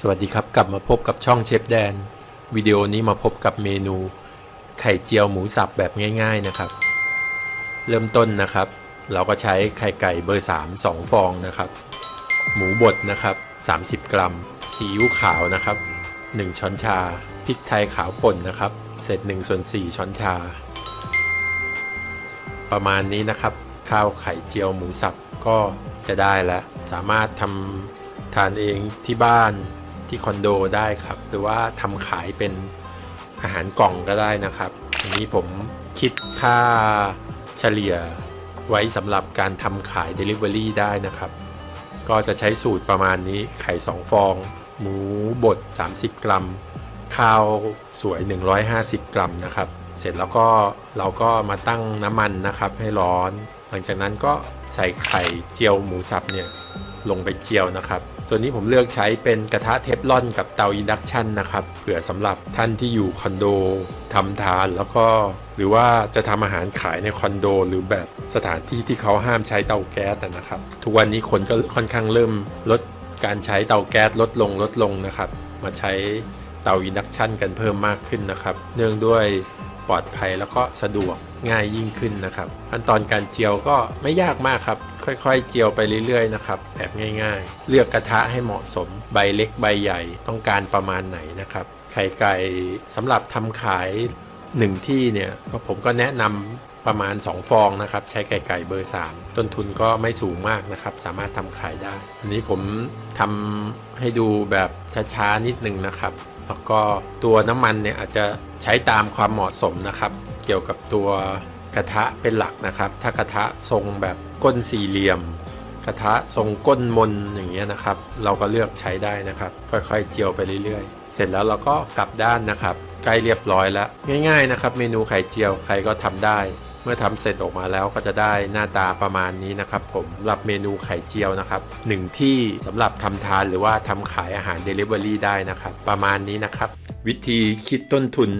สวัสดีครับ กลับมาพบกับช่องเชฟแดน วิดีโอนี้มาพบกับเมนูไข่เจียวหมูสับแบบง่าย ๆนะครับ เริ่มต้นนะครับ เราก็ใช้ไข่ไก่เบอร์ 3 2 ฟองนะครับ หมูบดนะครับ 30 กรัม ซีอิ๊วขาวนะครับ 1 ช้อนชา พริกไทยขาวป่นนะครับ เศษ1ส่วน4ช้อนชา ประมาณนี้นะครับ ข้าวไข่เจียวหมูสับก็จะได้แล้ว สามารถทำ ทานเองที่บ้านที่คอนโดได้ครับ หรือว่าทำขายเป็นอาหารกล่องก็ได้นะครับอันนี้ผมคิดค่าเฉลี่ยไว้สำหรับการทำขาย Delivery ได้นะครับ ก็จะใช้สูตรประมาณนี้ไข่2ฟอง หมูบด 30 กรัม ข้าวสวย 150 กรัมนะครับ เสร็จแล้วก็เราก็มาตั้งน้ำมันนะครับให้ร้อน หลังจากนั้นก็ใส่ไข่เจียวหมูสับเนี่ยลงไปเจียวนะครับ ตัวนี้ผมเลือกใช้เป็นกระทะเทฟลอนกับเตาอินดักชันนะครับเผื่อสำหรับท่านที่อยู่คอนโดทำทานแล้วก็หรือว่าจะทำอาหารขายในคอนโด หรือแบบสถานที่ที่เขาห้ามใช้เตาแก๊สนะครับ ทุกวันนี้คนก็ค่อนข้างเริ่มลดการใช้เตาแก๊สลดลงลดลงนะครับ มาใช้เตาอินดักชันกันเพิ่มมากขึ้นนะครับ เนื่องด้วยปลอดภัยแล้วก็สะดวกง่ายยิ่งขึ้นนะครับขั้นตอนการเจียวก็ไม่ยากมากครับ ค่อยๆ เจียวไปเรื่อยๆนะครับแบบง่ายๆ เลือกกระทะให้เหมาะสมใบเล็กใบใหญ่ต้องการประมาณไหนนะครับ ไข่ไก่สำหรับทำขาย1ที่เนี่ยก็ผมก็แนะนำประมาณ 2 ฟองนะครับ ใช้ไก่ไก่เบอร์ 3 ต้นทุนก็ไม่สูงมากนะครับ สามารถทำขายได้ อันนี้ผมทำให้ดูแบบช้าๆ นิดนึงนะครับ แล้วก็ตัวน้ำมันเนี่ยอาจจะใช้ตามความเหมาะสมนะครับ เกี่ยวกับตัว กระทะเป็นหลักนะครับ ถ้ากระทะทรงแบบก้นสี่เหลี่ยม กระทะทรงก้นมนอย่างเงี้ยนะครับ เราก็เลือกใช้ได้นะครับ ค่อยๆ เจียวไปเรื่อยๆ เสร็จแล้วเราก็กลับด้านนะครับใกล้เรียบร้อยแล้ว ง่ายๆนะครับ เมนูไข่เจียวใครก็ทำได้ เมื่อทำเสร็จออกมาแล้วก็จะได้หน้าตาประมาณนี้นะครับ ผมสำหรับเมนูไข่เจียวนะครับหนึ่งที่สำหรับทำทานหรือว่าทำขายอาหาร Delivery ได้นะครับ ประมาณนี้นะครับ วิธีคิดต้นทุน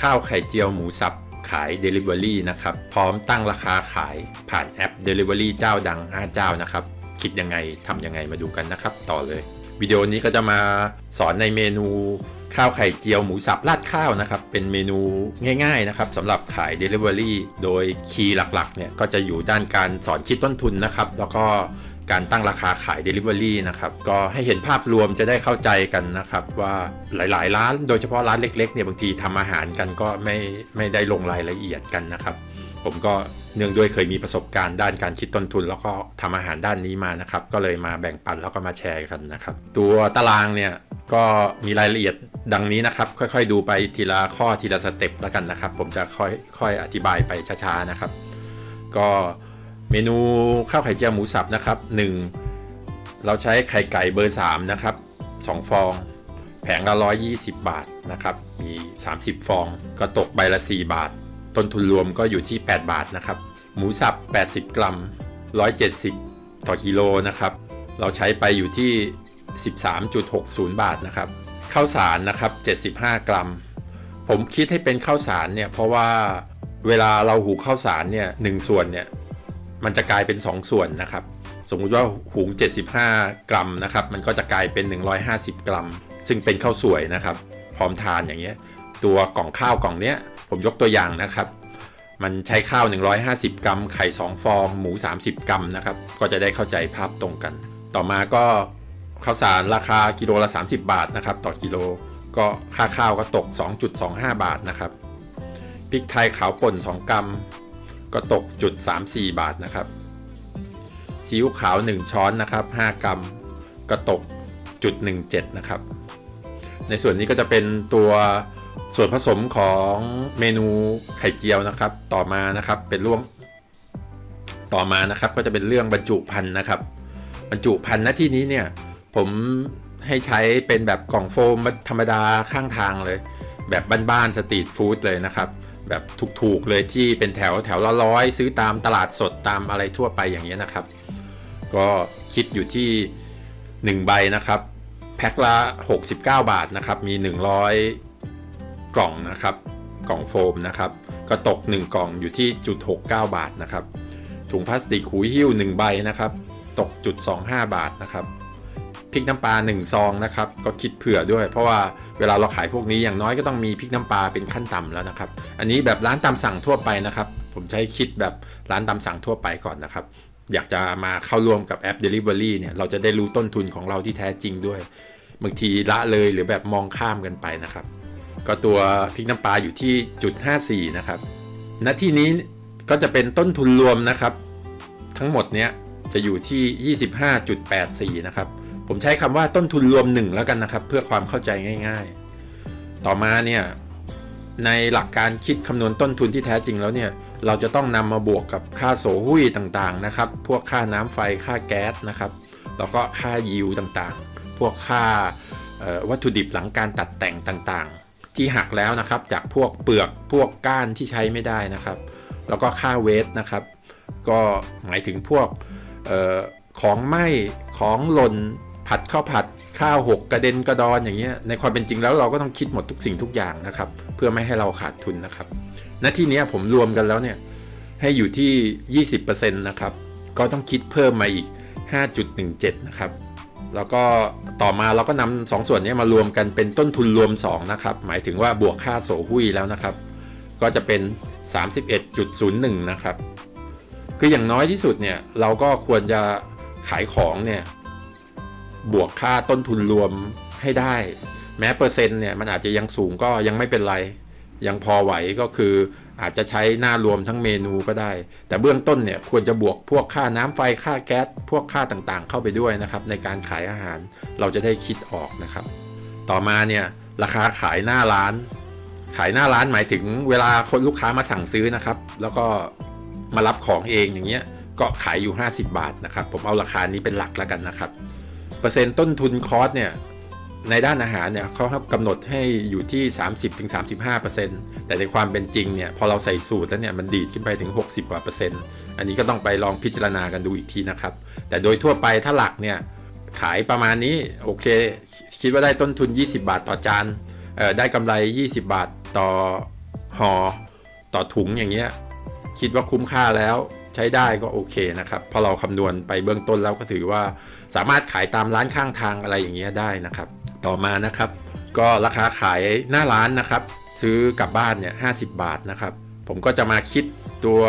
ข้าวไข่เจียวหมูสับ ขาย Delivery นะครับ พร้อมตั้งราคาขายผ่านแอป Delivery เจ้าดัง 5 เจ้านะครับ คิดยังไงทำยังไงมาดูกันนะครับ ต่อเลย วิดีโอนี้ก็จะมาสอนในเมนูข้าวไข่เจียวหมูสับราดข้าวนะครับ เป็นเมนูง่ายๆนะครับสำหรับขาย Delivery โดยคีย์หลักๆเนี่ยก็จะอยู่ด้านการสอนคิดต้นทุนนะครับ แล้วก็ การตั้งราคาขาย Delivery นะครับก็ให้เห็นภาพรวมจะได้เข้าใจกันนะครับว่าหลาย ๆ ร้านโดยเฉพาะร้านเล็กๆเนี่ยบางทีทำอาหารกันก็ไม่ไม่ได้ลงรายละเอียดกันนะครับ ผมก็เนื่องด้วยเคยมีประสบการณ์ด้านการคิดต้นทุน แล้วก็ทำอาหารด้านนี้มานะครับก็เลยมาแบ่งปันแล้วก็มาแชร์กันนะครับตัวตารางเนี่ยก็มีรายละเอียดดังนี้นะครับ ค่อยๆ ดูไปทีละข้อทีละสเต็ปแล้วกันนะครับ ผมจะค่อยค่อยอธิบายไปช้าๆนะครับ ก็ เมนูข้าวไข่เจียวหมูสับนะครับ 1 เราใช้ไข่ไก่เบอร์ 3 นะครับ 2 ฟอง แผงละ 120 บาทนะครับ มี 30 ฟองก็ตกใบละ 4 บาท ต้นทุนรวมก็อยู่ที่ 8 บาทนะครับ หมูสับ 80 กรัม 170 ต่อกิโลนะครับ เราใช้ไปอยู่ที่ 13.60 บาทนะครับ ข้าวสารนะครับ 75 กรัม ผมคิดให้เป็นข้าวสารเนี่ยเพราะว่าเวลาเราหูข้าวสารเนี่ยหนึ่งส่วนเนี่ย มันจะกลายเป็น 2 ส่วนนะครับ สมมุติว่าหุง 75 กรัมนะครับ มันก็จะกลายเป็น 150 กรัม ซึ่งเป็นข้าวสวยนะครับ พร้อมทานอย่างเงี้ย ตัวกล่องข้าวกล่องเนี้ย ผมยกตัวอย่างนะครับ มันใช้ข้าว 150 กรัม ไข่ 2 ฟอง หมู 30 กรัมนะครับ ก็จะได้เข้าใจภาพตรงกัน ต่อมาก็ข้าวสารราคากิโลละ 30 บาทนะครับ ต่อกิโล ก็ค่าข้าวก็ตก 2.25 บาทนะครับ พริกไทยขาวป่น 2 กรัม ก็ตกจุด 34 บาทนะครับซีอิ๊วขาว 1 ช้อนนะครับ5กรัมก็ตกจุด17นะครับ ในส่วนนี้ก็จะเป็นตัวส่วนผสมของเมนูไข่เจียวนะครับ ต่อมานะครับเป็นร่วงต่อมานะครับก็จะเป็นเรื่องบรรจุภัณฑ์นะครับ บรรจุภัณฑ์ณที่นี้เนี่ยผมให้ใช้เป็นแบบกล่องโฟมธรรมดาข้างทางเลย แบบบ้านๆสตรีทฟู้ดเลยนะครับ แบบถูกๆเลยที่เป็นแถวแถวละร้อยซื้อตามตลาดสดตามอะไรทั่วไปอย่างนี้ยนะครับ ก็คิดอยู่ที่ 1 ใบนะครับ แพ็คละ 69 บาทนะครับ มี 100 กล่องนะครับ กล่องโฟมนะครับ ก็ตก 1 กล่องอยู่ที่จุด69 บาทนะครับ ถุงพลาสติกหูหิ้ว 1 ใบนะครับ ตกจุด25 บาทนะครับ พริกน้ำปลา1ซองนะครับก็คิดเผื่อด้วย เพราะว่าเวลาเราขายพวกนี้อย่างน้อยก็ต้องมีพริกน้ำปลาเป็นขั้นต่ำแล้วนะครับ อันนี้แบบร้านตามสั่งทั่วไปนะครับ ผมใช้คิดแบบร้านตามสั่งทั่วไปก่อนนะครับ อยากจะมาเข้าร่วมกับแอป Delivery เนี่ยเราจะได้รู้ต้นทุนของเราที่แท้จริงด้วยบางทีละเลยหรือแบบมองข้ามกันไปนะครับ ก็ตัวพริกน้ำปลาอยู่ที่จุด54นะครับณที่นี้ก็จะเป็นต้นทุนรวมนะครับ ทั้งหมดเนี้ยจะอยู่ที่ 25.84 นะครับ ผมใช้คำว่าต้นทุนรวม 1 แล้วกันนะครับ เพื่อความเข้าใจง่าย ๆ ต่อมาเนี่ยในหลักการคิดคำนวณต้นทุนที่แท้จริงแล้วเนี่ย เราจะต้องนำมาบวกกับค่าโสหุ้ยต่างๆนะครับ พวกค่าน้ำไฟค่าแก๊สนะครับ แล้วก็ค่ายิวต่างๆ พวกค่าวัตถุดิบหลังการตัดแต่งต่างๆ ที่หักแล้วนะครับจากพวกเปลือกพวกก้านที่ใช้ไม่ได้นะครับ แล้วก็ค่าเวทนะครับ ก็หมายถึงพวกออของไหม้ของหล่น ผัดข้าวผัดข้าวหกกระเด็นกระดอนอย่างเงี้ยในความเป็นจริงแล้วเราก็ต้องคิดหมดทุกสิ่งทุกอย่างนะครับ เพื่อไม่ให้เราขาดทุนนะครับณที่นี้ผมรวมกันแล้วเนี่ยให้อยู่ที่ 20%นะครับก็ต้องคิดเพิ่มมาอีก 5.17 นะครับ แล้วก็ต่อมาเราก็นำสองส่วนนี้มารวมกันเป็นต้นทุนรวม 2 นะครับ หมายถึงว่าบวกค่าโสหุ้ยแล้วนะครับ ก็จะเป็น 31.01 นะครับ คืออย่างน้อยที่สุดเนี่ย เราก็ควรจะขายของเนี่ย บวกค่าต้นทุนรวมให้ได้ แม้เปอร์เซ็นต์เนี่ยมันอาจจะยังสูงก็ยังไม่เป็นไร ยังพอไหวก็คืออาจจะใช้หน้ารวมทั้งเมนูก็ได้ แต่เบื้องต้นเนี่ยควรจะบวกพวกค่าน้ำไฟค่าแก๊สพวกค่าต่างๆ เข้าไปด้วยนะครับในการขายอาหารเราจะได้คิดออกนะครับ ต่อมาเนี่ยราคาขายหน้าร้าน ขายหน้าร้านหมายถึงเวลาคนลูกค้ามาสั่งซื้อนะครับ แล้วก็มารับของเองอย่างเงี้ยก็ขายอยู่ 50 บาทนะครับ ผมเอาราคานี้เป็นหลักแล้วกันนะครับ เปอร์เซ็นต์ต้นทุนคอสเนี่ยในด้านอาหารเนี่ยเขากำหนดให้อยู่ที่ 30-35%แต่ในความเป็นจริงเนี่ยพอเราใส่สูตรแล้วเนี่ยมันดีดขึ้นไปถึง 60กว่าเปอร์เซ็นต์อันนี้ก็ต้องไปลองพิจารณากันดูอีกทีนะครับ แต่โดยทั่วไปถ้าหลักเนี่ยขายประมาณนี้โอเค คิดว่าได้ต้นทุน 20 บาทต่อจานเออได้กำไร 20 บาทต่อห่อต่อถุงอย่างเงี้ยคิดว่าคุ้มค่าแล้ว ใช้ได้ก็โอเคนะครับ พอเราคำนวณไปเบื้องต้นแล้วก็ถือว่าสามารถขายตามร้านข้างทางอะไรอย่างเงี้ยได้นะครับ ต่อมานะครับ ก็ราคาขายหน้าร้านนะครับ ซื้อกลับบ้านเนี่ยห้บาทนะครับ ผมก็จะมาคิดตัว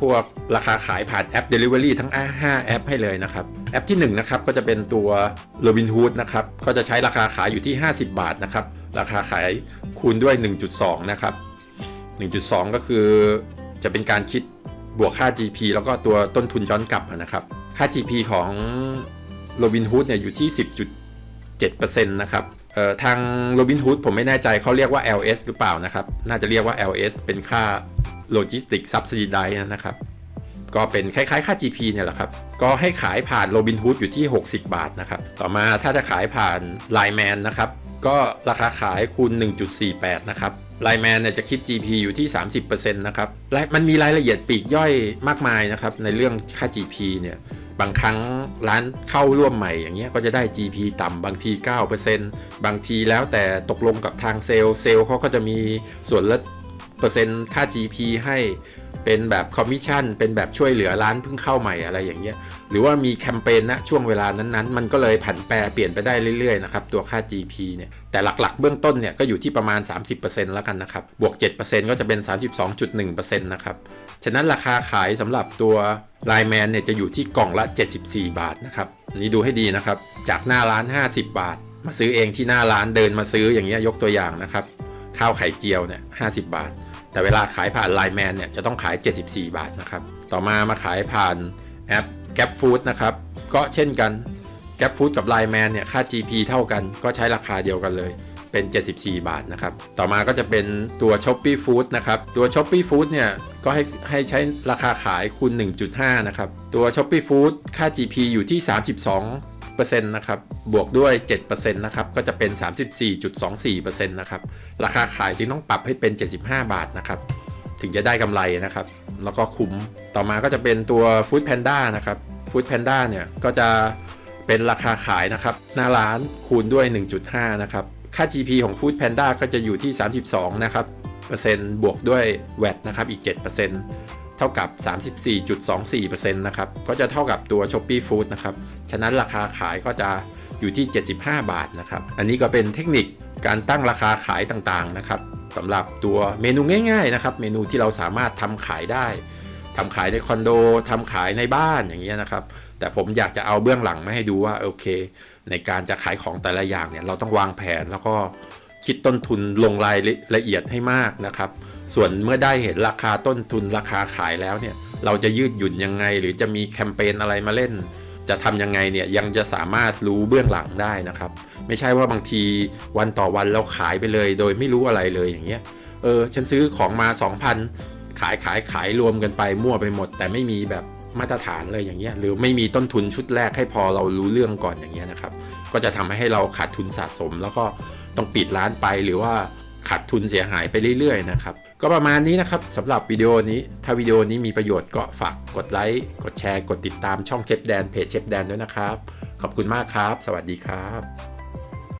พวกราคาขายผ่านแอป Delivery ทั้ง 5 แอปให้เลยนะครับ แอปที่1นะครับก็จะเป็นตัว Robinhood นะครับ ก็จะใช้ราคาขายอยู่ที่ 50 บาทนะครับ ราคาขายคูณด้วย 1.2 นะครับ 1.2 ก็คือจะเป็นการคิด บวกค่า GP แล้วก็ตัวต้นทุนย้อนกลับนะครับ ค่า GP ของ Robinhood เนี่ยอยู่ที่ 10.7%นะครับเอ่อทาง Robinhood ผมไม่แน่ใจเขาเรียกว่า LS หรือเปล่านะครับ น่าจะเรียกว่า LS เป็นค่า Logistic Subsidy นะครับ ก็เป็นคล้ายๆ ค่า GP เนี่ยแหละครับ ก็ให้ขายผ่าน Robinhood อยู่ที่ 60 บาทนะครับ ต่อมาถ้าจะขายผ่าน Line Man นะครับ ก็ราคาขายคูณ 1.48 นะครับ ไลแมนเนี่ยจะคิด GP อยู่ที่ 30%นะครับและมันมีรายละเอียดปีกย่อยมากมายนะครับ ในเรื่องค่า GP เนี่ย บางครั้งร้านเข้าร่วมใหม่อย่างเงี้ยก็จะได้ GP ต่ำบางที 9%บางทีแล้วแต่ตกลงกับทางเซลล์เซลล์เขาก็จะมีส่วนลดเปอร์เซ็นต์ค่า GP ให้ เป็นแบบคอมมิชชั่น เป็นแบบช่วยเหลือร้านเพิ่งเข้าใหม่อะไรอย่างเงี้ย หรือว่ามีแคมเปญณช่วงเวลานั้นๆ มันก็เลยผันแปรเปลี่ยนไปได้เรื่อยๆนะครับตัวค่า GP เนี่ย แต่หลักๆ เบื้องต้นเนี่ยก็อยู่ที่ประมาณ 30%แล้วกันนะครับ บวก 7%ก็จะเป็น 32.1%นะครับ ฉะนั้นราคาขายสำหรับตัวไลแมนเนี่ยจะอยู่ที่กล่องละ 74 บาทนะครับนนี้ดูให้ดีนะครับ จากหน้าร้าน 50 บาท มาซื้อเองที่หน้าร้านเดินมาซื้ออย่างเงี้ยยกตัวอย่างนะครับ ข้าวไข่เจียวเนี่ย50บาท แต่เวลาขายผ่านไลแมนเนี่ยจะต้องขาย 74 บาทนะครับ ต่อมามาขายผ่านแอป g a p Food นะครับ ก็เช่นกัน g a p Food กับ Line Man เนี่ยค่า GP เท่ากัน ก็ใช้ราคาเดียวกันเลย เป็น 74 บาทนะครับ ต่อมาก็จะเป็นตัว Shopee Food นะครับ ตัว Shopee Food เนี่ยก็ให้ให้ใช้ราคาขายคูณ 1.5 นะครับ ตัว Shopee Food ค่า GP อยู่ที่ 32 นะครับ บวกด้วย 7%นะครับ ก็จะเป็น 34.24%นะครับ ราคาขายจึงต้องปรับให้เป็น 75 บาทนะครับ ถึงจะได้กำไรนะครับ แล้วก็คุ้ม ต่อมาก็จะเป็นตัว Food Panda นะครับ Food Panda เนี่ย ก็จะเป็นราคาขายนะครับ หน้าร้านคูณด้วย 1.5 นะครับ ค่า GP ของ Food Panda ก็จะอยู่ที่ 32 นะครับ เปอร์เซ็นต์บวกด้วย VAT นะครับ อีก 7%เท่ากับ 34.24%นะครับ ก็จะเท่ากับตัว Shopee Food นะครับ ฉะนั้นราคาขายก็จะอยู่ที่ 75 บาทนะครับ อันนี้ก็เป็นเทคนิคการตั้งราคาขายต่างๆนะครับสำหรับตัวเมนูง่ายๆนะครับ เมนูที่เราสามารถทำขายได้ทำขายในคอนโดทำขายในบ้านอย่างเงี้ยนะครับ แต่ผมอยากจะเอาเบื้องหลังมาให้ดูว่าโอเค ในการจะขายของแต่ละอย่างเนี่ยเราต้องวางแผนแล้วก็คิดต้นทุนลงรายละเอียดให้มากนะครับ ส่วนเมื่อได้เห็นราคาต้นทุนราคาขายแล้วเนี่ย เราจะยืดหยุ่นยังไง หรือจะมีแคมเปญอะไรมาเล่น จะทำยังไงเนี่ยยังจะสามารถรู้เบื้องหลังได้นะครับ ไม่ใช่ว่าบางทีวันต่อวันเราขายไปเลย โดยไม่รู้อะไรเลยอย่างเงี้ย เออ ฉันซื้อของมา 2,000 ขายขายขายรวมกันไปมั่วไปหมด แต่ไม่มีแบบมาตรฐานเลยอย่างเงี้ยหรือไม่มีต้นทุนชุดแรกให้พอเรารู้เรื่องก่อนอย่างเงี้ยนะครับ ก็จะทำให้เราขาดทุนสะสม แล้วก็ต้องปิดร้านไปหรือว่า ขาดทุนเสียหายไปเรื่อยๆนะครับ ก็ประมาณนี้นะครับสำหรับวิดีโอนี้ ถ้าวิดีโอนี้มีประโยชน์ก็ฝากกดไลค์ กดแชร์ กดติดตามช่องเชฟแดนเพจเชฟแดนด้วยนะครับ ขอบคุณมากครับ สวัสดีครับ